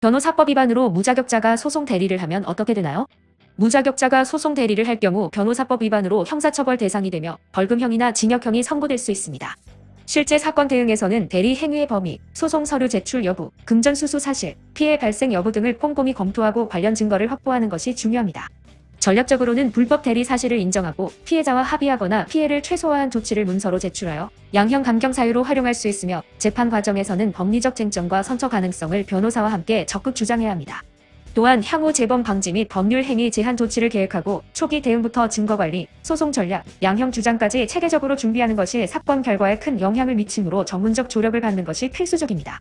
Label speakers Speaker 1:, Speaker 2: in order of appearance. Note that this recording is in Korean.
Speaker 1: 변호사법 위반으로 무자격자가 소송 대리를 하면 어떻게 되나요? 무자격자가 소송 대리를 할 경우 변호사법 위반으로 형사처벌 대상이 되며 벌금형이나 징역형이 선고될 수 있습니다. 실제 사건 대응에서는 대리 행위의 범위, 소송 서류 제출 여부, 금전 수수 사실, 피해 발생 여부 등을 꼼꼼히 검토하고 관련 증거를 확보하는 것이 중요합니다. 전략적으로는 불법 대리 사실을 인정하고 피해자와 합의하거나 피해를 최소화한 조치를 문서로 제출하여 양형 감경 사유로 활용할 수 있으며 재판 과정에서는 법리적 쟁점과 선처 가능성을 변호사와 함께 적극 주장해야 합니다. 또한 향후 재범 방지 및 법률 행위 제한 조치를 계획하고 초기 대응부터 증거 관리, 소송 전략, 양형 주장까지 체계적으로 준비하는 것이 사건 결과에 큰 영향을 미치므로 전문적 조력을 받는 것이 필수적입니다.